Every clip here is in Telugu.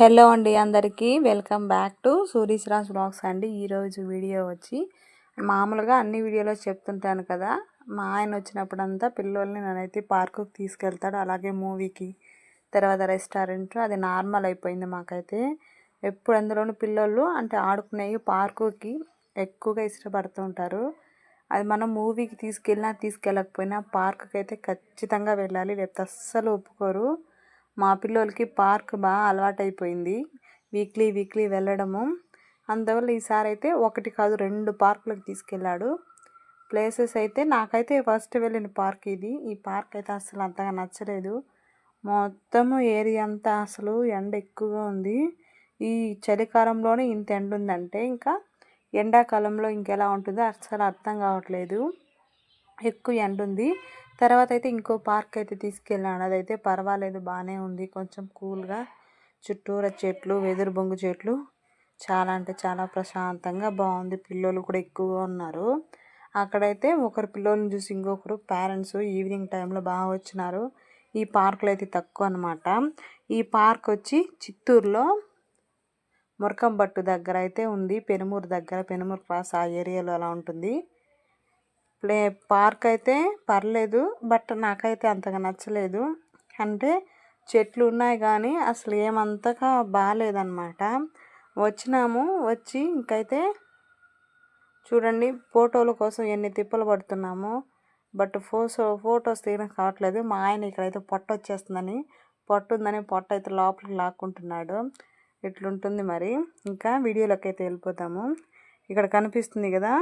హలో అండి అందరికీ. వెల్కమ్ బ్యాక్ టు సూరీశ్రాస్ బ్లాగ్స్ అండి. ఈరోజు వీడియో వచ్చి మామూలుగా అన్ని వీడియోలో చెప్తుంటాను కదా. మా ఆయన వచ్చినప్పుడంతా పిల్లల్ని నేనైతే పార్కుకి తీసుకెళ్తాడు అలాగే మూవీకి తర్వాత రెస్టారెంట్. అది నార్మల్ అయిపోయింది మాకైతే. ఎప్పుడు అందులోనూ పిల్లలు అంటే ఆడుకునేవి పార్కుకి ఎక్కువగా ఇష్టపడుతూ ఉంటారు. అది మనం మూవీకి తీసుకెళ్ళినా తీసుకెళ్ళకపోయినా పార్కుకి అయితే ఖచ్చితంగా వెళ్ళాలి. లేకపోతే అస్సలు ఒప్పుకోరు. మా పిల్లోలకి పార్క్ బాగా అలవాటైపోయింది. వీక్లీ వీక్లీ వెళ్ళడము. అందువల్ల ఈసారి అయితే ఒకటి కాదు రెండు పార్కులకు తీసుకెళ్ళాడు. ప్లేసెస్ అయితే నాకైతే ఫస్ట్ వెళ్ళిన పార్క్ ఇది. ఈ పార్క్ అయితే అసలు అంతగా నచ్చలేదు. మొత్తము ఏరియా అంతా అసలు ఎండ ఎక్కువగా ఉంది. ఈ చలికాలంలోనే ఇంత ఎండ ఉందంటే ఇంకా ఎండాకాలంలో ఇంకెలా ఉంటుందో అసలు అర్థం కావట్లేదు. ఎక్కువ ఎండ ఉంది తర్వాత అయితే ఇంకో పార్క్ అయితే తీసుకెళ్ళాను. అదైతే పర్వాలేదు బాగానే ఉంది. కొంచెం కూల్గా. చుట్టూరా చెట్లు వెదురు బొంగు చెట్లు. చాలా అంటే చాలా ప్రశాంతంగా బాగుంది. పిల్లలు కూడా ఎక్కువగా ఉన్నారు. అక్కడైతే ఒకరు పిల్లల్ని చూసి ఇంకొకరు పేరెంట్స్ ఈవినింగ్ టైంలో బాగా వచ్చినారు. ఈ పార్కులు అయితే తక్కువ అనమాట ఈ పార్క్ వచ్చి చిత్తూరులో మురకంబట్టు దగ్గర అయితే ఉంది. పెనుమూరు దగ్గర పెనుమూరు క్రాస్ ఆ ఏరియాలో అలా ఉంటుంది. ప్లే పార్క్ అయితే పర్లేదు బట్ నాకైతే అంతగా నచ్చలేదు. అంటే చెట్లు ఉన్నాయి కానీ అసలు ఏమంతగా బాగాలేదన్నమాట. వచ్చినాము వచ్చి ఇంకైతే చూడండి ఫోటోల కోసం ఎన్ని తిప్పలు పడుతున్నాము. బట్ ఫోటో ఫొటోస్ తీయడం కావట్లేదు. మా ఆయన ఇక్కడైతే పొట్ట వచ్చేస్తుందని పొట్ట ఉందని పొట్ట అయితే లోపలికి లాక్కుంటున్నాడు. ఇట్లుంటుంది మరి. ఇంకా వీడియోలోకి అయితే వెళ్ళిపోతాము. ఇక్కడ కనిపిస్తుంది కదా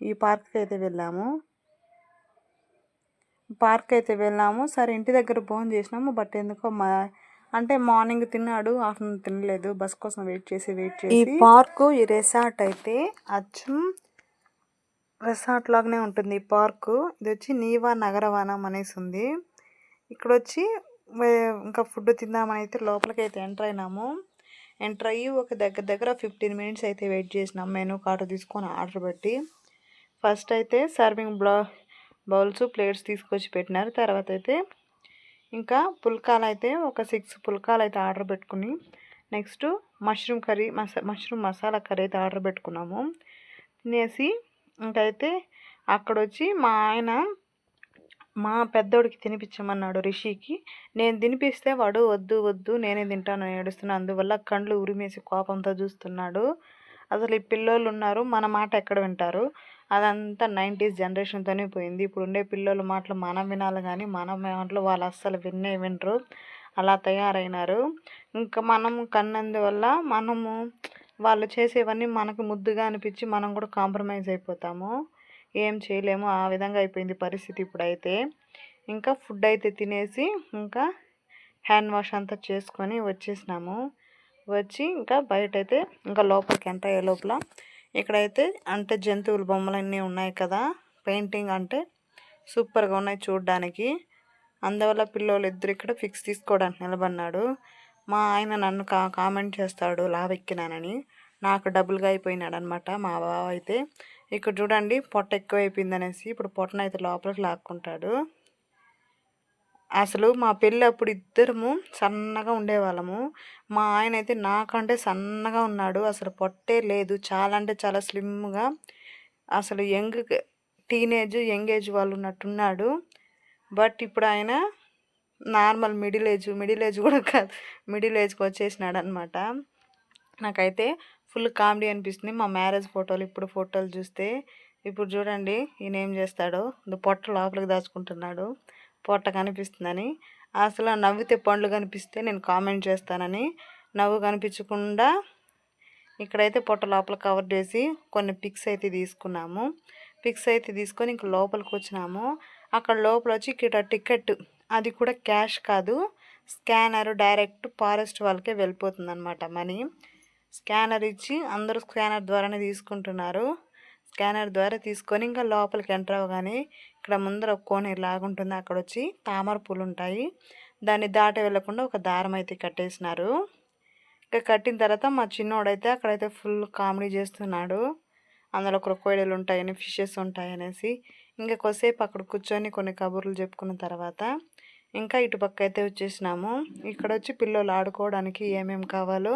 ఈ పార్క్కి అయితే వెళ్ళాము. పార్క్ అయితే వెళ్ళాము. సరే ఇంటి దగ్గర ఫోన్ చేసినాము బట్ ఎందుకో మా అంటే మార్నింగ్ తిన్నాడు ఆఫ్టర్నూన్ తినలేదు. బస్ కోసం వెయిట్ చేసి వెయిట్ చేసి. ఈ పార్కు ఈ రిసార్ట్ అయితే అచ్చం రిసార్ట్ లాగానే ఉంటుంది ఈ పార్కు. ఇది వచ్చి నీవా నగరవనం అనేసి ఉంది. ఇక్కడ వచ్చి ఇంకా ఫుడ్ తిందామని అయితే లోపలికి అయితే ఎంటర్ అయినాము. ఎంటర్ అయ్యి ఒక దగ్గర దగ్గర ఫిఫ్టీన్ మినిట్స్ అయితే వెయిట్ చేసినాం. మెనూ కార్డు తీసుకొని ఆర్డర్ పెట్టి. ఫస్ట్ అయితే సర్వింగ్ బ్లా బౌల్స్ ప్లేట్స్ తీసుకొచ్చి పెట్టినారు. తర్వాత అయితే ఇంకా పుల్కాలు అయితే ఒక సిక్స్ పుల్కాలు అయితే ఆర్డర్ పెట్టుకుని నెక్స్ట్ మష్రూమ్ కర్రీ మసా మష్రూమ్ మసాలా కర్రీ అయితే ఆర్డర్ పెట్టుకున్నాము. తినేసి ఇంకైతే అక్కడ వచ్చి మా ఆయన మా పెద్దోడికి తినిపించమన్నాడు రిషికి. నేను తినిపిస్తే వాడు వద్దు వద్దు నేనే తింటాను ఏడుస్తున్నాను అందువల్ల కండ్లు ఉరిమేసి కోపంతో చూస్తున్నాడు. అసలు ఈ పిల్లోళ్ళు ఉన్నారు మన మాట ఎక్కడ వింటారు? అదంతా నైంటీస్ జనరేషన్తోనే పోయింది. ఇప్పుడు ఉండే పిల్లలు మాటలు మనం వినాలి కానీ మన మాటలు వాళ్ళు అస్సలు విన్నే వినరు. అలా తయారైనారు. ఇంకా మనం కన్నందువల్ల మనము వాళ్ళు చేసేవన్నీ మనకు ముద్దుగా అనిపించి మనం కూడా కాంప్రమైజ్ అయిపోతాము. ఏం చేయలేము. ఆ విధంగా అయిపోయింది పరిస్థితి ఇప్పుడైతే. ఇంకా ఫుడ్ అయితే తినేసి ఇంకా హ్యాండ్ వాష్ అంతా చేసుకొని వచ్చేసినాము. వచ్చి ఇంకా బయట అయితే ఇంకా లోపలికి ఎంత అయ్యే లోపల ఇక్కడైతే అంటే జంతువుల బొమ్మలన్నీ ఉన్నాయి కదా. పెయింటింగ్ అంటే సూపర్గా ఉన్నాయి చూడడానికి. అందువల్ల పిల్లలు ఇద్దరు ఇక్కడ ఫిక్స్ తీసుకోవడానికి నిలబడినాడు. మా ఆయన నన్ను కా కామెంట్ చేస్తాడు లావెక్కినానని. నాకు డబుల్గా అయిపోయినాడు అనమాట మా బావ అయితే. ఇక్కడ చూడండి పొట్ట ఎక్కువ అయిపోయింది అనేసి ఇప్పుడు పొట్టనైతే లోపలికి లాక్కుంటాడు. అసలు మా పెళ్ళి అప్పుడు ఇద్దరము సన్నగా ఉండేవాళ్ళము. మా ఆయన అయితే నాకంటే సన్నగా ఉన్నాడు. అసలు పొట్టే లేదు. చాలా అంటే చాలా స్లిమ్గా అసలు యంగ్ టీనేజ్ యంగ్ ఏజ్ వాళ్ళు ఉన్నట్టున్నాడు. బట్ ఇప్పుడు ఆయన normal middle age middle age కూడా కాదు. మిడిల్ ఏజ్కి వచ్చేసినాడు అనమాట నాకైతే ఫుల్ కామెడీ అనిపిస్తుంది. మా మ్యారేజ్ ఫోటోలు ఇప్పుడు ఫోటోలు చూస్తే. ఇప్పుడు చూడండి ఈయన ఏం చేస్తాడో. పొట్ట లోపలికి దాచుకుంటున్నాడు. పొట్ట కనిపిస్తుందని అసలు నవ్వితే పండ్లు కనిపిస్తే నేను కామెంట్ చేస్తానని. నవ్వు కనిపించకుండా ఇక్కడైతే పొట్ట లోపల కవర్ చేసి కొన్ని పిక్స్ అయితే తీసుకున్నాము. పిక్స్ అయితే తీసుకొని ఇంక లోపలికి వచ్చినాము. అక్కడ లోపల వచ్చి ఇక్కడ టికెట్ అది కూడా క్యాష్ కాదు. స్కానర్ డైరెక్ట్ ఫారెస్ట్ వాళ్ళకే వెళ్ళిపోతుంది అనమాట మనీ. స్కానర్ ఇచ్చి అందరూ స్కానర్ ద్వారానే తీసుకుంటున్నారు. స్కానర్ ద్వారా తీసుకొని ఇంకా లోపలికి ఎంటర్ అవ్వగానే ఇక్కడ ముందర ఒక కోనే లాగుంటుంది అక్కడ వచ్చి తామర పూలు ఉంటాయి. దాన్ని దాటి వెళ్ళకుండా ఒక దారం అయితే కట్టేసినారు. ఇంకా కట్టిన తర్వాత మా చిన్నోడైతే అక్కడైతే ఫుల్ కామెడీ చేస్తున్నాడు. అందులో క్రొకోయిడలు ఉంటాయని ఫిషెస్ ఉంటాయనేసి. ఇంకా కొద్దిసేపు అక్కడ కూర్చొని కొన్ని కబుర్లు చెప్పుకున్న తర్వాత ఇంకా ఇటు పక్క అయితే వచ్చేసినాము. ఇక్కడ వచ్చి పిల్లలు ఆడుకోవడానికి ఏమేమి కావాలో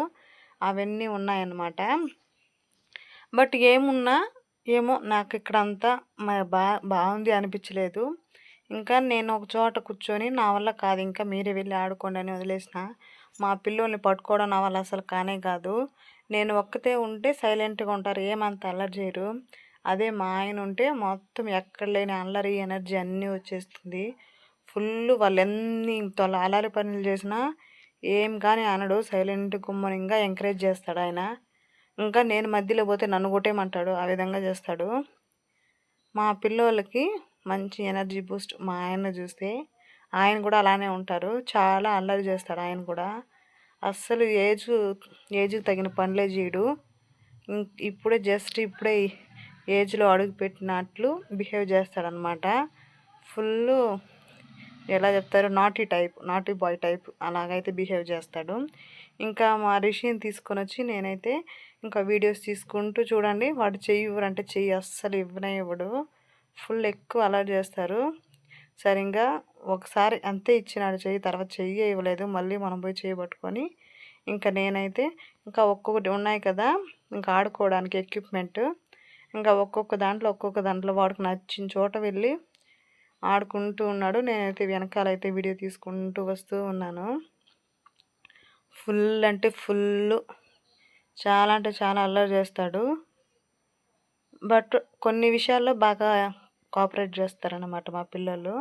అవన్నీ ఉన్నాయన్నమాట. బట్ ఏమున్నా ఏమో నాకు ఇక్కడ అంతా బా బాగుంది అనిపించలేదు ఇంకా నేను ఒక చోట కూర్చొని నా వల్ల కాదు ఇంకా మీరే వెళ్ళి ఆడుకోండి అని వదిలేసిన. మా పిల్లల్ని పట్టుకోవడం నా వల్ల అసలు కానే కాదు. నేను ఒక్కతే ఉంటే సైలెంట్గా ఉంటారు ఏమంత అల్లరి చేయరు. అదే మా ఆయన ఉంటే మొత్తం ఎక్కడ లేని అల్లరి ఎనర్జీ అన్నీ వచ్చేస్తుంది. ఫుల్ వాళ్ళు ఎన్ని తొల అల్లరి పనులు చేసినా ఏం కానీ అనడు సైలెంట్ గుమ్మని ఇంకా ఎంకరేజ్ చేస్తాడు ఆయన. ఇంకా నేను మధ్యలో పోతే నన్ను కొట్టేయమంటాడు ఆ విధంగా చేస్తాడు. మా పిల్లోళ్ళకి మంచి ఎనర్జీ బూస్ట్ మా ఆయన చూస్తే ఆయన కూడా అలానే ఉంటారు. చాలా అల్లరి చేస్తాడు ఆయన కూడా. అస్సలు ఏజ్ ఏజ్కి తగిన పనులే చేయడు. ఇప్పుడే జస్ట్ ఇప్పుడే ఏజ్లో అడుగు పెట్టినట్లు బిహేవ్ చేస్తాడనమాట ఫుల్ ఎలా చెప్తారు? Naughty type naughty boy type అలాగైతే బిహేవ్ చేస్తాడు. ఇంకా మా రిషిని తీసుకొని వచ్చి నేనైతే ఇంకా వీడియోస్ తీసుకుంటూ చూడండి. వాడు చెయ్యి ఇవ్వరంటే చెయ్యి అస్సలు ఇవ్వనే ఇవ్వడు. ఫుల్ ఎక్కువ అలర్ట్ చేస్తారు. సరిగ్గా ఒకసారి అంతే ఇచ్చినాడు చెయ్యి తర్వాత చెయ్యి ఇవ్వలేదు. మళ్ళీ మనం పోయి చెయ్యి పట్టుకొని ఇంకా నేనైతే ఇంకా ఒక్కొక్కటి ఉన్నాయి కదా ఇంకా ఆడుకోవడానికి ఎక్విప్మెంట్ ఇంకా ఒక్కొక్క దాంట్లో ఒక్కొక్క దాంట్లో వాడికి నచ్చిన చోట వెళ్ళి ఆడుకుంటూ ఉన్నాడు. నేనైతే వెనకాలైతే వీడియో తీసుకుంటూ వస్తూ ఉన్నాను. ఫుల్ అంటే ఫుల్ చాలా అంటే చాలా అల్లరి చేస్తాడు. బట్ కొన్ని విషయాల్లో బాగా కోఆపరేట్ చేస్తారనమాట మా పిల్లలు.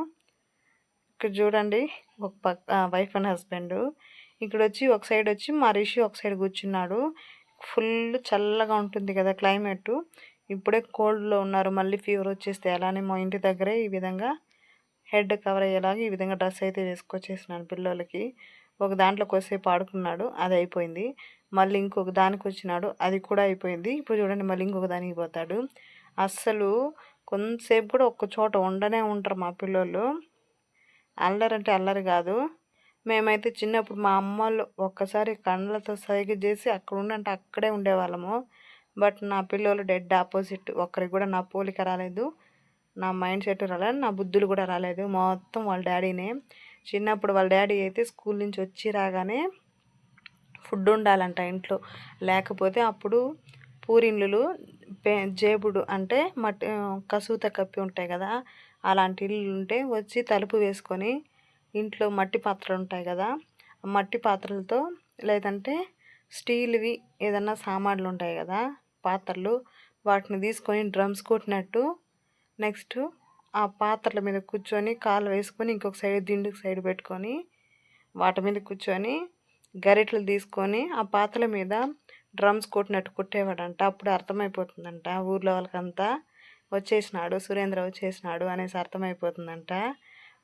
ఇక్కడ చూడండి ఒక పక్క వైఫ్ అండ్ హస్బెండ్ ఇక్కడ వచ్చి ఒక సైడ్ వచ్చి మా రిషి ఒక సైడ్ కూర్చున్నాడు. ఫుల్ చల్లగా ఉంటుంది కదా క్లైమేట్ ఇప్పుడే కోల్డ్లో ఉన్నారు మళ్ళీ ఫీవర్ వచ్చేస్తే అలానే మా ఇంటి దగ్గరే ఈ విధంగా హెడ్ కవర్ అయ్యేలాగా ఈ విధంగా డ్రెస్ అయితే వేసుకొచ్చేసినాను పిల్లలకి. ఒక దాంట్లో కొద్దిసేపు ఆడుకున్నాడు అది అయిపోయింది. మళ్ళీ ఇంకొక దానికి వచ్చినాడు. అది కూడా అయిపోయింది. ఇప్పుడు చూడండి మళ్ళీ ఇంకొక దానికి పోతాడు. అస్సలు కొంతసేపు కూడా ఒక్క చోట ఉండనే ఉంటారు మా పిల్లలు. అల్లరి అంటే అల్లరి కాదు. మేమైతే చిన్నప్పుడు మా అమ్మలు ఒక్కసారి కళ్ళతో సైగ చేసి అక్కడ ఉండంటే అక్కడే ఉండేవాళ్ళము. బట్ నా పిల్లలు డెడ్ ఆపోజిట్. ఒక్కరికి కూడా నా పోలిక రాలేదు. నా మైండ్ సెట్ రాలేదు. నా బుద్ధులు కూడా రాలేదు. మొత్తం వాళ్ళ డాడీనే. చిన్నప్పుడు వాళ్ళ డాడీ అయితే స్కూల్ నుంచి వచ్చి రాగానే ఫుడ్ ఉండాలంట ఇంట్లో. లేకపోతే అప్పుడు పూరిన్లు పే జేబుడు అంటే మట్టి కసూత కప్పి ఉంటాయి కదా అలాంటి ఇల్లు ఉంటే వచ్చి తలుపు వేసుకొని ఇంట్లో మట్టి పాత్రలు ఉంటాయి కదా మట్టి పాత్రలతో లేదంటే స్టీల్వి ఏదన్నా సామాన్లు ఉంటాయి కదా పాత్రలు వాటిని తీసుకొని డ్రమ్స్ కొట్టినట్టు నెక్స్ట్ ఆ పాత్రల మీద కూర్చొని కాలు వేసుకొని ఇంకొక సైడ్ దిండుకు సైడ్ పెట్టుకొని వాటి మీద కూర్చొని గరిటలు తీసుకొని ఆ పాత్రల మీద డ్రమ్స్ కొట్టినట్టు కొట్టేవాడంట. అప్పుడు అర్థమైపోతుందంట ఊర్లో వాళ్ళకంతా వచ్చేసినాడు సురేంద్ర వచ్చేసినాడు అనేసి అర్థమైపోతుందంట.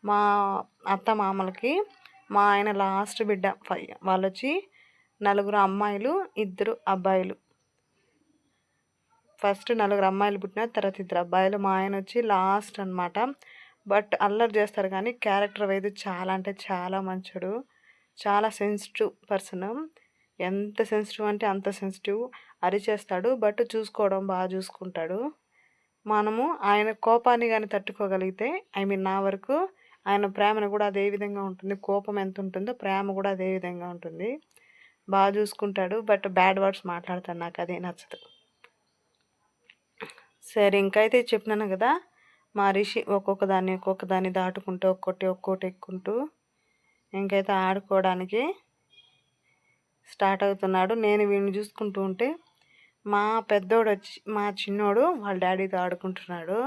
మా అత్త మామలకి మా ఆయన లాస్ట్ బిడ్డ వాళ్ళు వచ్చి నలుగురు అమ్మాయిలు ఇద్దరు అబ్బాయిలు. ఫస్ట్ నలుగురు అమ్మాయిలు పుట్టిన తర్వాత ఇద్దరు అబ్బాయిలు. మా ఆయన వచ్చి లాస్ట్ అనమాట బట్ అల్లరి చేస్తారు కానీ క్యారెక్టర్ వైదు చాలా అంటే చాలా మంచోడు. చాలా సెన్సిటివ్ పర్సన్. ఎంత సెన్సిటివ్ అంటే అంత సెన్సిటివ్ అరిచేస్తాడు బట్ చూసుకోవడం బాగా చూసుకుంటాడు. మనము ఆయన కోపాన్ని కానీ తట్టుకోగలిగితే ఐ మీన్ నా వరకు ఆయన ప్రేమను కూడా అదే విధంగా ఉంటుంది. కోపం ఎంత ఉంటుందో ప్రేమ కూడా అదే విధంగా ఉంటుంది. బాగా చూసుకుంటాడు బట్ బ్యాడ్ వర్డ్స్ మాట్లాడతాడు నాకు అదే నచ్చదు. సరే ఇంకైతే చెప్పినాను కదా మా రిషి ఒక్కొక్క దాన్ని ఒక్కొక్క దాన్ని దాటుకుంటూ ఒక్కొక్కటి ఒక్కొక్కటి ఎక్కుంటూ ఇంకైతే ఆడుకోవడానికి స్టార్ట్ అవుతున్నాడు. నేను వీడిని చూసుకుంటూ ఉంటే మా పెద్దోడు వచ్చి మా చిన్నోడు వాళ్ళ డాడీతో ఆడుకుంటున్నాడు.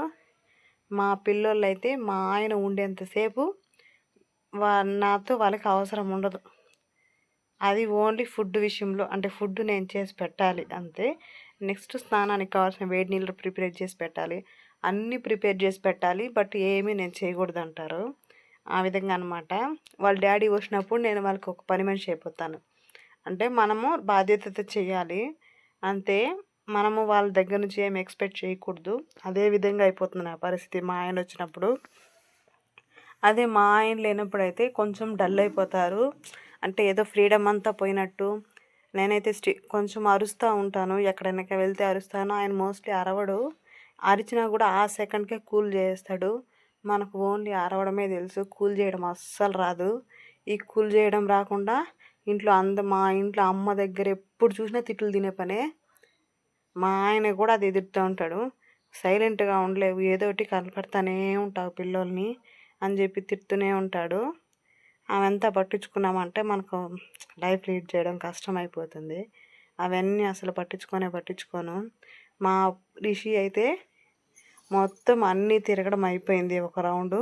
మా పిల్లోళ్ళు అయితే మా ఆయన ఉండేంతసేపు వా నాతో వాళ్ళకి అవసరం ఉండదు. అది ఓన్లీ ఫుడ్ విషయంలో అంటే ఫుడ్ నేను చేసి పెట్టాలి అంతే. నెక్స్ట్ స్నానానికి కావాల్సిన వేడి నీళ్ళు ప్రిపేర్ చేసి పెట్టాలి. అన్నీ ప్రిపేర్ చేసి పెట్టాలి బట్ ఏమీ నేను చేయకూడదు అంటారు. ఆ విధంగా అనమాట వాళ్ళ డాడీ వచ్చినప్పుడు నేను వాళ్ళకి ఒక పని మనిషి అయిపోతాను. అంటే మనము బాధ్యతతో చేయాలి. అంతే మనము వాళ్ళ దగ్గర నుంచి ఏం ఎక్స్పెక్ట్ చేయకూడదు. అదే విధంగా అయిపోతుంది నా పరిస్థితి. మా ఆయన వచ్చినప్పుడు అదే మా ఆయన లేనప్పుడు అయితే కొంచెం డల్ అయిపోతారు. అంటే ఏదో ఫ్రీడమ్ అంతా పోయినట్టు. నేనైతే స్టి కొంచెం అరుస్తూ ఉంటాను. ఎక్కడైనా వెళ్తే అరుస్తాను. ఆయన మోస్ట్లీ అరవడు. అరిచినా కూడా ఆ సెకండ్కే కూల్ చేస్తాడు. మనకు ఓన్లీ అరవడమే తెలుసు. కూల్ చేయడం అస్సలు రాదు. ఈ కూల్ చేయడం రాకుండా ఇంట్లో అంద మా ఇంట్లో అమ్మ దగ్గర ఎప్పుడు చూసినా తిట్లు తినే పనే. మా ఆయన కూడా అది ఎదురుతూ ఉంటాడు. సైలెంట్గా ఉండలేవు. ఏదో ఒకటి కనపడతానే ఉంటావు పిల్లోల్ని అని చెప్పి తిడుతూనే ఉంటాడు. అవంతా పట్టించుకున్నామంటే మనకు లైఫ్ లీడ్ చేయడం కష్టమైపోతుంది. అవన్నీ అసలు పట్టించుకొనే పట్టించుకోను. మా రిషి అయితే మొత్తం అన్నీ తిరగడం అయిపోయింది ఒక రౌండు.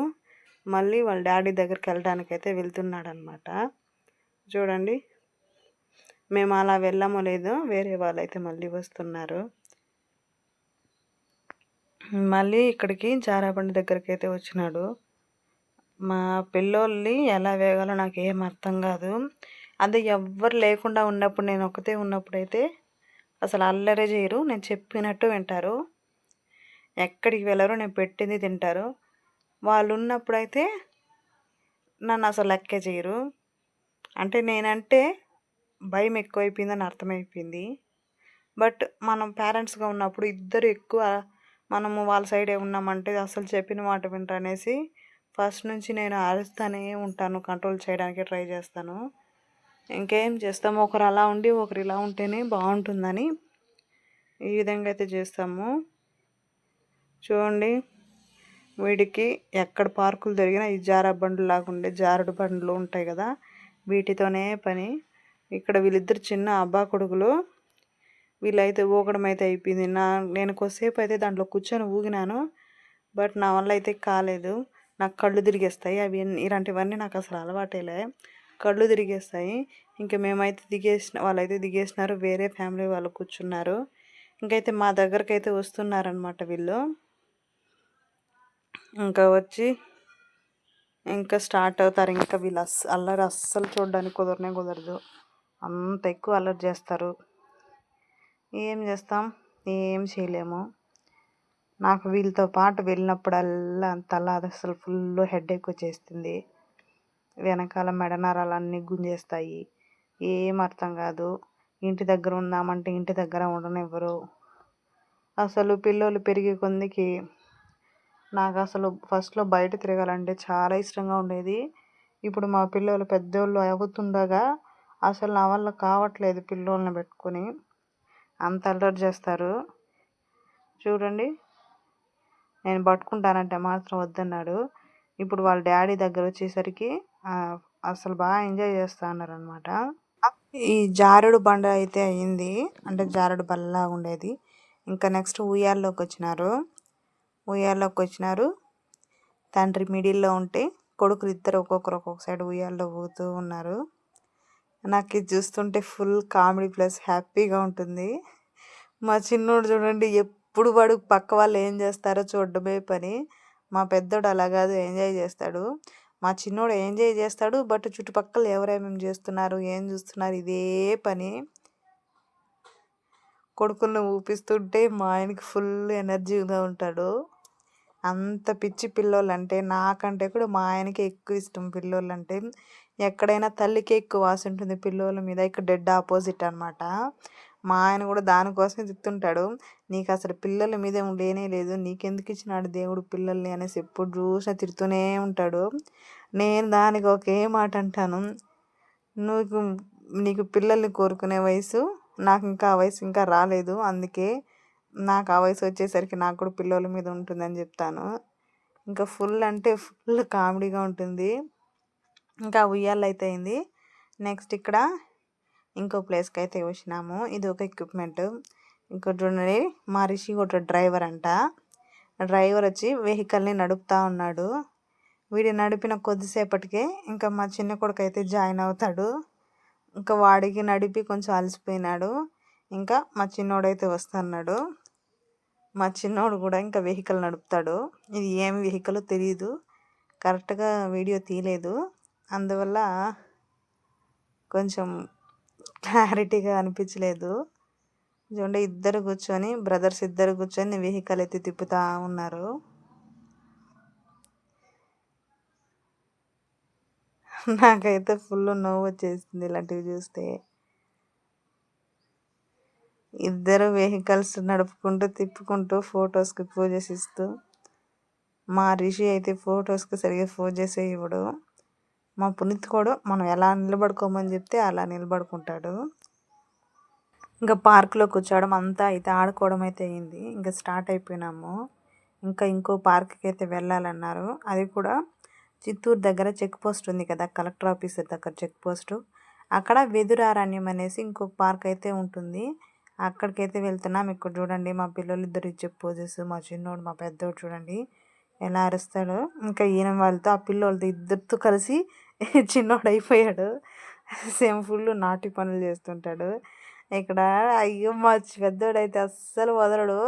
మళ్ళీ వాళ్ళ డాడీ దగ్గరికి వెళ్ళడానికి అయితే వెళ్తున్నాడు అనమాట చూడండి. మేము అలా వెళ్ళామో లేదో. వేరే వాళ్ళు అయితే మళ్ళీ వస్తున్నారు. మళ్ళీ ఇక్కడికి జారాబండి దగ్గరికి అయితే వచ్చినాడు. మా పిల్లోల్ని ఎలా వేగాలో నాకు ఏం అర్థం కాదు. అదే ఎవ్వరు లేకుండా ఉన్నప్పుడు నేను ఒకతే ఉన్నప్పుడైతే అసలు అల్లరే చేయరు. నేను చెప్పినట్టు వింటారు. ఎక్కడికి వెళ్ళరు నేను పెట్టింది తింటారు. వాళ్ళు ఉన్నప్పుడైతే నన్ను అసలు లెక్కే చేయరు. అంటే నేనంటే భయం ఎక్కువైపోయిందని అర్థమైపోయింది. బట్ మనం పేరెంట్స్గా ఉన్నప్పుడు ఇద్దరు ఎక్కువ మనము వాళ్ళ సైడే ఉన్నామంటే అసలు చెప్పిన మాట వింటారు అనేసి ఫస్ట్ నుంచి నేను అరుస్తూనే ఉంటాను కంట్రోల్ చేయడానికి ట్రై చేస్తాను. ఇంకేం చేస్తాము ఒకరు అలా ఉండి ఒకరు ఇలా ఉంటేనే బాగుంటుందని ఈ విధంగా అయితే చేస్తాము. చూడండి. వీడికి ఎక్కడ పార్కులు దొరికినా ఈ జార బండ్లు లాగుండే జారుడు బండ్లు ఉంటాయి కదా వీటితోనే పని. ఇక్కడ వీళ్ళిద్దరు చిన్న అబ్బా కొడుకులు. వీళ్ళైతే ఊగడం అయితే అయిపోయింది. నా నేను కొద్దిసేపు అయితే దాంట్లో కూర్చొని ఊగినాను బట్ నా వల్ల అయితే కాలేదు. నాకు కళ్ళు తిరిగేస్తాయి. అవి ఇలాంటివన్నీ నాకు అసలు అలవాటేలే కళ్ళు తిరిగేస్తాయి. ఇంకా మేమైతే దిగేసిన వాళ్ళైతే దిగేసినారు. వేరే ఫ్యామిలీ వాళ్ళు కూర్చున్నారు. ఇంకైతే మా దగ్గరకైతే వస్తున్నారనమాట వీళ్ళు. ఇంకా వచ్చి ఇంకా స్టార్ట్ అవుతారు. ఇంకా వీళ్ళు అస్ అల్లరి అస్సలు చూడడానికి కుదరనే కుదరదు. అంత ఎక్కువ అల్లరి చేస్తారు. ఏం చేస్తాం? ఏం చేయలేము. నాకు వీళ్ళతో పాటు వెళ్ళినప్పుడల్లా తల అసలు ఫుల్ హెడేక్ వచ్చేస్తుంది. వెనకాల మెడనరాలు గుంజేస్తాయి. ఏం అర్థం కాదు. ఇంటి దగ్గర ఉందామంటే ఇంటి దగ్గర ఉండనివ్వరు. అసలు పిల్లలు పెరిగే కొందికి నాకు అసలు ఫస్ట్లో బయట తిరగాలంటే చాలా ఇష్టంగా ఉండేది. ఇప్పుడు మా పిల్లలు పెద్దోళ్ళు అవుతుండగా అసలు నా వల్ల కావట్లేదు పిల్లోళ్ళని పెట్టుకొని. అంత అల్లరి చేస్తారు. చూడండి. నేను పట్టుకుంటానంటే మాత్రం వద్దన్నాడు. ఇప్పుడు వాళ్ళ డాడీ దగ్గర వచ్చేసరికి అసలు బాగా ఎంజాయ్ చేస్తా అన్నారనమాట ఈ జారుడు బండ అయితే అయింది. అంటే జారుడు బల్లలా ఉండేది. ఇంకా నెక్స్ట్ ఉయ్యాల్లోకి వచ్చినారు. ఉయ్యాల్లోకి వచ్చినారు తండ్రి మిడిల్లో ఉంటే కొడుకులు ఇద్దరు ఒక్కొక్కరు ఒక్కొక్క సైడ్ ఉయ్యాల్లో పోతూ ఉన్నారు. నాకు ఇది చూస్తుంటే ఫుల్ కామెడీ ప్లస్ హ్యాపీగా ఉంటుంది. మా చిన్నోడు చూడండి ఎప్పుడు వాడు పక్క వాళ్ళు ఏం చేస్తారో చూడడమే పని. మా పెద్దోడు అలా కాదు ఎంజాయ్ చేస్తాడు. మా చిన్నోడు ఎంజాయ్ చేస్తాడు బట్ చుట్టుపక్కల ఎవరేమేమి చేస్తున్నారు ఏం చూస్తున్నారు ఇదే పని. కొడుకులను ఊపిస్తుంటే మా ఆయనకి ఫుల్ ఎనర్జీగా ఉంటాడు. అంత పిచ్చి పిల్లోళ్ళు అంటే నాకంటే కూడా మా ఆయనకి ఎక్కువ ఇష్టం పిల్లోళ్ళు అంటే ఎక్కడైనా తల్లికే ఎక్కువ వాసి ఉంటుంది పిల్లోళ్ళ మీద. ఇక్కడ డెడ్ ఆపోజిట్ అనమాట మా ఆయన కూడా దానికోసమే తిత్తుంటాడు నీకు అసలు పిల్లల మీద లేనే లేదు. నీకెందుకు ఇచ్చినాడు దేవుడు పిల్లల్ని అనేసి ఎప్పుడు చూసినా తిడుతూనే ఉంటాడు. నేను దానికి ఒకే మాట అంటాను. నువ్వు నీకు పిల్లల్ని కోరుకునే వయసు నాకు ఇంకా ఆ వయసు ఇంకా రాలేదు. అందుకే నాకు ఆ వయసు వచ్చేసరికి నాకు కూడా పిల్లల మీద ఉంటుందని చెప్తాను. ఇంకా ఫుల్ అంటే ఫుల్ కామెడీగా ఉంటుంది. ఇంకా ఉయ్యాలు అయితే అయింది. నెక్స్ట్ ఇక్కడ ఇంకో ప్లేస్కి అయితే వచ్చినాము. ఇది ఒక ఎక్విప్మెంట్. ఇంకోటి చూడండి. మా రిషి ఒక డ్రైవర్ అంట. డ్రైవర్ వచ్చి వెహికల్ని నడుపుతా ఉన్నాడు. వీడి నడిపిన కొద్దిసేపటికే ఇంకా మా చిన్న కొడుకు అయితే జాయిన్ అవుతాడు. ఇంకా వాడికి నడిపి కొంచెం అలసిపోయినాడు. ఇంకా మా చిన్నోడైతే వస్తున్నాడు. మా చిన్నోడు కూడా ఇంకా వెహికల్ నడుపుతాడు. ఇది ఏం వెహికల్ తెలియదు కరెక్ట్గా వీడియో తీయలేదు. అందువల్ల కొంచెం క్లారిటీగా అనిపించలేదు. చూడండి ఇద్దరు కూర్చొని బ్రదర్స్ ఇద్దరు కూర్చొని వెహికల్ అయితే తిప్పుతూ ఉన్నారు. నాకైతే ఫుల్ నవ్వు వచ్చేసింది ఇలాంటివి చూస్తే. ఇద్దరు వెహికల్స్ నడుపుకుంటూ తిప్పుకుంటూ ఫొటోస్కి పూజస్ ఇస్తూ మా రిషి అయితే ఫొటోస్కి సరిగ్గా ఫోన్ ఇవ్వడు మా పునీత్ కూడా మనం ఎలా నిలబడుకోమని చెప్తే అలా నిలబడుకుంటాడు. ఇంకా పార్క్లో కూర్చోవడం అంతా అయితే ఆడుకోవడం అయితే అయింది. ఇంకా స్టార్ట్ అయిపోయినాము. ఇంకా ఇంకో పార్క్కి అయితే వెళ్ళాలన్నారు. అది కూడా చిత్తూరు దగ్గర చెక్ పోస్ట్ ఉంది కదా కలెక్టర్ ఆఫీస్ దగ్గర చెక్ పోస్టు. అక్కడ వెదురారణ్యం అనేసి ఇంకొక పార్క్ అయితే ఉంటుంది. అక్కడికైతే వెళ్తున్నాం. ఇక్కడ చూడండి మా పిల్లలు ఇద్దరు ఇచ్చే పోజెస్ మా చిన్నోడు మా పెద్దోడు చూడండి ఎలా అరుస్తాడు. ఇంకా ఈయన వాళ్ళతో ఆ పిల్లోళ్ళతో ఇద్దరితో కలిసి చిన్నోడు అయిపోయాడు. సేమ్ ఫుల్ నాటి పనులు చేస్తుంటాడు. ఇక్కడ అయ్యో మా పెద్దోడైతే అస్సలు వదలడు.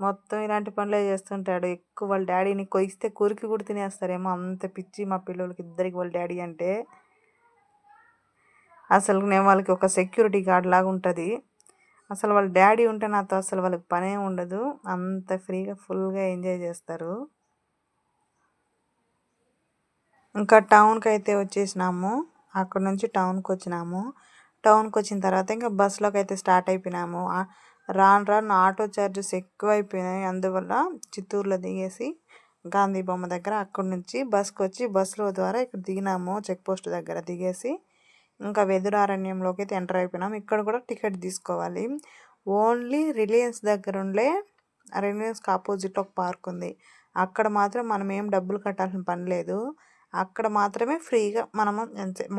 మొత్తం ఇలాంటి పనులే చేస్తుంటాడు. ఎక్కువ వాళ్ళ డాడీని కొయిస్తే కురికి కూడా తినేస్తారేమో అంత పిచ్చి మా పిల్లలకి ఇద్దరికి వాళ్ళ డాడీ అంటే. అసలు నేను వాళ్ళకి ఒక సెక్యూరిటీ గార్డ్ లాగా ఉంటుంది. అసలు వాళ్ళ డాడీ ఉంటే నాతో అసలు వాళ్ళకి పనే ఉండదు. అంత ఫ్రీగా ఫుల్గా ఎంజాయ్ చేస్తారు. ఇంకా టౌన్కి అయితే వచ్చేసినాము. అక్కడ నుంచి టౌన్కి వచ్చినాము. టౌన్కి వచ్చిన తర్వాత ఇంకా బస్సులోకి అయితే స్టార్ట్ అయిపోయినాము. రాను రాను ఆటో చార్జెస్ ఎక్కువైపోయినాయి. అందువల్ల చిత్తూరులో దిగేసి గాంధీ బొమ్మ దగ్గర అక్కడి నుంచి బస్కి వచ్చి బస్సులో ద్వారా ఇక్కడ దిగినాము. చెక్ పోస్ట్ దగ్గర దిగేసి ఇంకా వెదురారణ్యంలోకి అయితే ఎంటర్ అయిపోయినాం ఇక్కడ కూడా టికెట్ తీసుకోవాలి. ఓన్లీ రిలయన్స్ దగ్గర ఉండే రిలయన్స్కి ఆపోజిట్ ఒక పార్క్ ఉంది. అక్కడ మాత్రం మనం ఏం డబ్బులు కట్టాల్సిన పని లేదు. అక్కడ మాత్రమే ఫ్రీగా మనము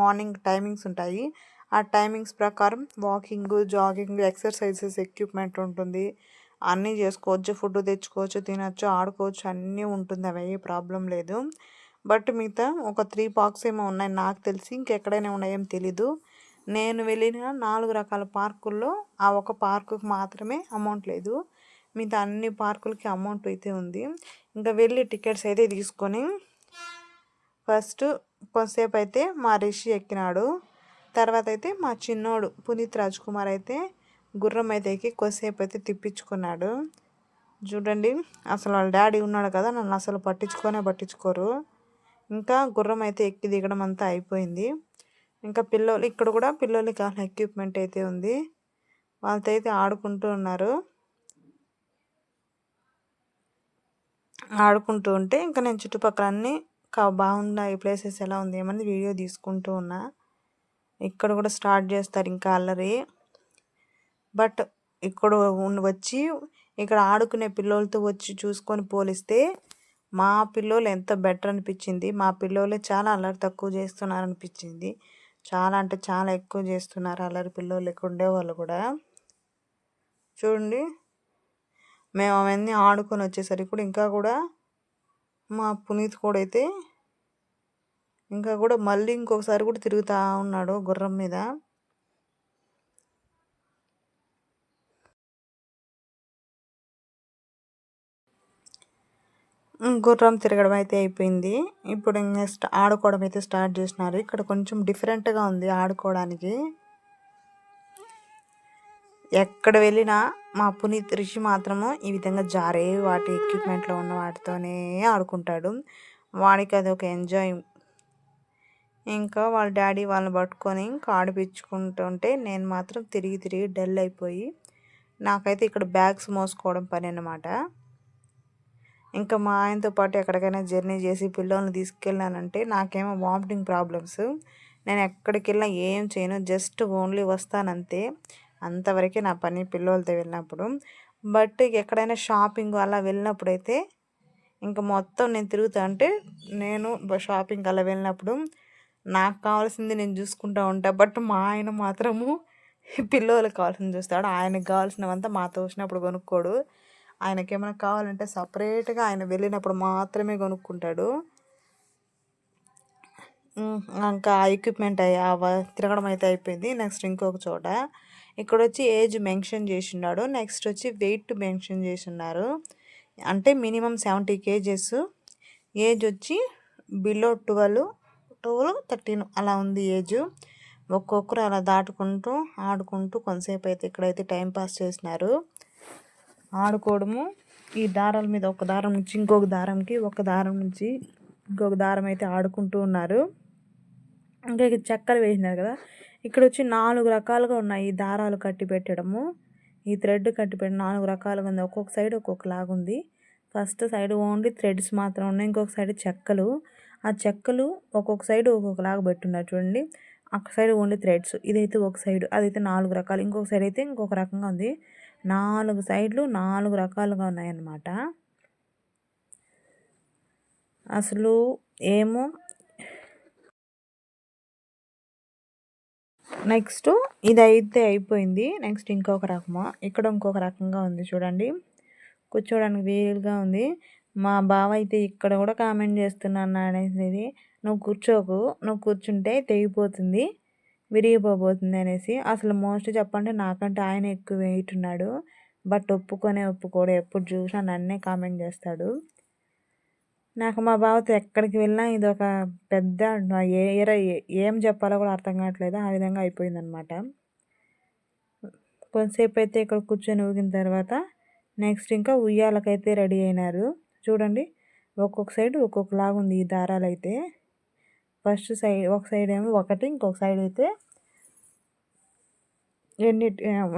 మార్నింగ్ టైమింగ్స్ ఉంటాయి. ఆ టైమింగ్స్ ప్రకారం వాకింగ్ జాగింగ్ ఎక్సర్సైజెస్ ఎక్విప్మెంట్ ఉంటుంది. అన్నీ చేసుకోవచ్చు. ఫుడ్ తెచ్చుకోవచ్చు తినచ్చు ఆడుకోవచ్చు అన్నీ ఉంటుంది. అవి ఏ ప్రాబ్లం లేదు. బట్ మిగతా ఒక త్రీ పార్క్స్ ఏమో ఉన్నాయి. నాకు తెలిసి ఇంకెక్కడైనా ఉన్నాయేం తెలీదు. నేను వెళ్ళిన నాలుగు రకాల పార్కుల్లో ఆ ఒక పార్కుకి మాత్రమే అమౌంట్ లేదు. మిగతా అన్ని పార్కులకి అమౌంట్ అయితే ఉంది. ఇంకా వెళ్ళి టికెట్స్ అయితే తీసుకొని ఫస్ట్ కొంతసేపు అయితే మా రిషి ఎక్కినాడు. తర్వాత అయితే మా చిన్నోడు పునీత్ రాజ్ కుమార్ అయితే గుర్రం అయితే ఎక్కి కొద్దిసేపు అయితే తిప్పించుకున్నాడు. చూడండి అసలు వాళ్ళ డాడీ ఉన్నాడు కదా నన్ను అసలు పట్టించుకోనే పట్టించుకోరు. ఇంకా గుర్రం అయితే ఎక్కి దిగడం అంతా అయిపోయింది. ఇంకా పిల్లలు ఇక్కడ కూడా పిల్లలకి కావాల్సిన ఎక్విప్మెంట్ అయితే ఉంది. వాళ్ళతో అయితే ఆడుకుంటూ ఉన్నారు. ఆడుకుంటూ ఉంటే ఇంకా నేను చుట్టుపక్కల అన్నీ ఈ ప్లేసెస్ ఎలా ఉంది ఏమని వీడియో తీసుకుంటూ ఉన్నా. ఇక్కడ కూడా స్టార్ట్ చేస్తారు ఇంకా అల్లరి. బట్ ఇక్కడ వచ్చి ఇక్కడ ఆడుకునే పిల్లలతో వచ్చి చూసుకొని పోలిస్తే మా పిల్లోలు ఎంత బెటర్ అనిపించింది. మా పిల్లోలే చాలా అల్లరి తక్కువ చేస్తున్నారు అనిపించింది చాలా అంటే చాలా ఎక్కువ చేస్తున్నారు అల్లరి పిల్లలు ఇక్కడ ఉండేవాళ్ళు కూడా. చూడండి. మేము అవన్నీ ఆడుకొని వచ్చేసరికి కూడా ఇంకా కూడా మా పునీత్ కూడా అయితే ఇంకా కూడా మళ్ళీ ఇంకొకసారి కూడా తిరుగుతూ ఉన్నాడు గుర్రం మీద. గుర్రం తిరగడం అయితే అయిపోయింది. ఇప్పుడు నెక్స్ట్ ఆడుకోవడం అయితే స్టార్ట్ చేసినారు. ఇక్కడ కొంచెం డిఫరెంట్గా ఉంది ఆడుకోవడానికి. ఎక్కడ వెళ్ళినా మా పునీత్ రిషి మాత్రము ఈ విధంగా జారే వాటి ఎక్విప్మెంట్లో ఉన్న వాటితోనే ఆడుకుంటాడు. వాడికి అది ఒక ఎంజాయ్ ఇంకా వాళ్ళ డాడీ వాళ్ళని పట్టుకొని ఇంకా ఆడిపించుకుంటుంటే నేను మాత్రం తిరిగి తిరిగి డల్ అయిపోయి నాకైతే ఇక్కడ బ్యాగ్స్ మోసుకోవడం పని అనమాట ఇంకా మా ఆయనతో పాటు ఎక్కడికైనా జర్నీ చేసి పిల్లల్ని తీసుకెళ్ళానంటే నాకేమో వామిటింగ్ ప్రాబ్లమ్స్. నేను ఎక్కడికి వెళ్ళినా ఏం చేయను జస్ట్ ఓన్లీ వస్తానంతే. అంతవరకే నా పని పిల్లలతో వెళ్ళినప్పుడు. బట్ ఎక్కడైనా షాపింగ్ అలా వెళ్ళినప్పుడు అయితే ఇంకా మొత్తం నేను తిరుగుతా అంటే నేను షాపింగ్ అలా వెళ్ళినప్పుడు నాకు కావాల్సింది నేను చూసుకుంటూ ఉంటా. బట్ మా ఆయన మాత్రము పిల్లలకు కావాల్సింది చూస్తాడు. ఆయనకు కావాల్సినవంతా మాతో వచ్చినప్పుడు కొనుక్కోడు. ఆయనకి ఏమైనా కావాలంటే సపరేట్గా ఆయన వెళ్ళినప్పుడు మాత్రమే కొనుక్కుంటాడు. ఇంకా ఎక్విప్మెంట్ తిరగడం అయితే అయిపోయింది. నెక్స్ట్ ఇంకొక చోట. ఇక్కడ వచ్చి ఏజ్ మెన్షన్ చేసిన్నాడు. నెక్స్ట్ వచ్చి వెయిట్ మెన్షన్ చేసిన్నారు. అంటే మినిమం సెవెంటీ కేజెస్ ఏజ్ వచ్చి బిలో ట్వెల్వ్ ట్వెల్వ్ థర్టీన్. అలా ఉంది ఏజ్. ఒక్కొక్కరు అలా దాటుకుంటూ ఆడుకుంటూ కొంతసేపు అయితే ఇక్కడైతే టైం పాస్ చేసినారు. ఆడుకోవడము. ఈ దారాల మీద ఒక దారం నుంచి ఇంకొక దారంకి ఒక దారం నుంచి ఇంకొక దారం అయితే ఆడుకుంటూ ఉన్నారు. ఇంకా చెక్కలు వేసినారు కదా. ఇక్కడ వచ్చి నాలుగు రకాలుగా ఉన్నాయి ఈ దారాలు కట్టి పెట్టడము. ఈ థ్రెడ్ కట్టి పెట్టడం నాలుగు రకాలుగా ఉంది. ఒక్కొక్క సైడ్ ఒక్కొక్కలాగా ఉంది ఫస్ట్ సైడ్ ఓన్లీ థ్రెడ్స్ మాత్రం ఉన్నాయి. ఇంకొక సైడ్ చెక్కలు. ఆ చెక్కలు ఒక్కొక్క సైడ్ ఒక్కొక్కలాగా పెట్టున్నారు చూడండి. ఒక సైడ్ ఓన్లీ థ్రెడ్స్ ఇదైతే ఒక సైడ్ అదైతే నాలుగు రకాలు. ఇంకొక సైడ్ అయితే ఇంకొక రకంగా ఉంది. నాలుగు సైడ్లు నాలుగు రకాలుగా ఉన్నాయన్నమాట. అసలు ఏమో నెక్స్ట్ ఇది అయితే అయిపోయింది. నెక్స్ట్ ఇంకొక రకమా? ఇక్కడ ఇంకొక రకంగా ఉంది చూడండి. కూర్చోడానికి వీలుగా ఉంది. మా బావ అయితే ఇక్కడ కూడా కామెంట్ చేస్తున్నాను అనేది నువ్వు కూర్చోకు నువ్వు కూర్చుంటే తెగిపోతుంది విరిగిపోబోతుంది అనేసి. అసలు మోస్ట్ చెప్పండి నాకంటే ఆయన ఎక్కువ వెయిట్ ఉన్నాడు. బట్ ఒప్పుకొనే ఒప్పుకోడు. ఎప్పుడు చూసినా నన్నే కామెంట్ చేస్తాడు. నాకు మా బావతో ఎక్కడికి వెళ్ళినా ఇది ఒక పెద్ద ఏ ఏం చెప్పాలో కూడా అర్థం కావట్లేదు. ఆ విధంగా అయిపోయిందనమాట కొంతసేపు అయితే ఇక్కడ కూర్చొని ఊగిన తర్వాత నెక్స్ట్ ఇంకా ఉయ్యాలకైతే రెడీ అయినారు. చూడండి ఒక్కొక్క సైడ్ ఒక్కొక్కలాగా ఉంది ఈ దారాలు అయితే ఫస్ట్ సైడ్ ఒక సైడ్ ఏమో ఒకటి ఇంకొక సైడ్ అయితే ఎన్ని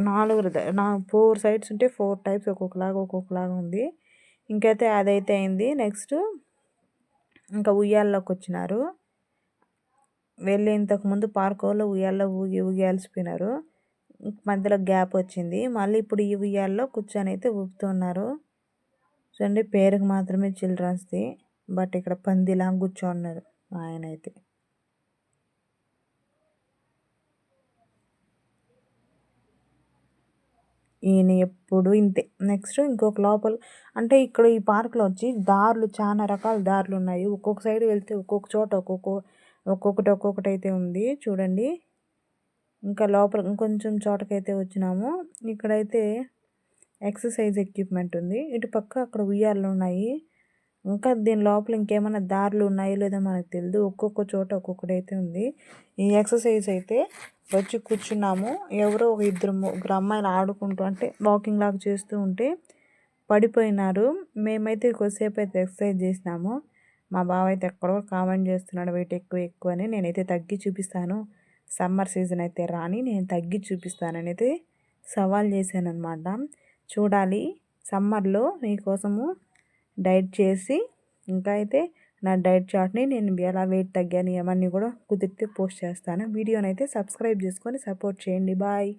నాలుగు నా ఫోర్ సైడ్స్ ఉంటే ఫోర్ టైప్స్ ఒక్కొక్కలాగా ఒక్కొక్కలాగా ఉంది. ఇంకైతే అదైతే అయింది. నెక్స్ట్ ఇంకా ఉయ్యాల్లోకి వచ్చినారు. వెళ్ళి ఇంతకుముందు పార్కోలో ఉయ్యాల్లో ఊగి ఊగి అలసిపోయినారు. మధ్యలో గ్యాప్ వచ్చింది. మళ్ళీ ఇప్పుడు ఈ ఉయ్యాల్లో కూర్చొని అయితే ఊపుతున్నారు చూడండి పేరుకి మాత్రమే చిల్డ్రన్స్ది బట్ ఇక్కడ పందిలా కూర్చోన్నారు ఆయన అయితే ఈయన ఎప్పుడు ఇంతే. నెక్స్ట్ ఇంకొక లోపల అంటే ఇక్కడ ఈ పార్క్లో వచ్చి దారులు చాలా రకాల దారులు ఉన్నాయి. ఒక్కొక్క సైడ్ వెళ్తే ఒక్కొక్క చోట ఒక్కొక్క ఒక్కొక్కటి ఒక్కొక్కటి అయితే ఉంది. చూడండి. ఇంకా లోపల ఇంకొంచెం చోటకైతే వచ్చినాము. ఇక్కడైతే ఎక్సర్సైజ్ ఎక్విప్మెంట్ ఉంది ఇటు పక్క అక్కడ ఉయ్యాలు ఉన్నాయి ఇంకా దీని లోపల ఇంకేమైనా దారులు ఉన్నాయో లేదో మనకు తెలియదు ఒక్కొక్క చోట ఒక్కొక్కటి అయితే ఉంది. ఈ ఎక్సర్సైజ్ అయితే వచ్చి కూర్చున్నాము. ఎవరో ఒక ఇద్దరు ముగ్గురు అమ్మాయిలు ఆడుకుంటూ అంటే వాకింగ్ లాగా చేస్తూ ఉంటే పడిపోయినారు. మేమైతే కొద్దిసేపు అయితే ఎక్సర్సైజ్ చేసినాము. మా బావ అయితే ఎక్కడో కామెంట్ చేస్తున్నాడు వెయిట్ ఎక్కువ ఎక్కువ అని. నేనైతే తగ్గి చూపిస్తాను. సమ్మర్ సీజన్ అయితే రాని నేను తగ్గి చూపిస్తానని అయితే సవాల్ చేశాను అనమాట చూడాలి. సమ్మర్లో మీకోసము డైట్ చేసి ఇంకా అయితే నా డైట్ చార్ట్ని నేను ఎలా వెయిట్ తగ్గాను ఇవన్నీ కూడా కుదిరితే పోస్ట్ చేస్తాను. వీడియోనైతే సబ్స్క్రైబ్ చేసుకొని సపోర్ట్ చేయండి. బాయ్.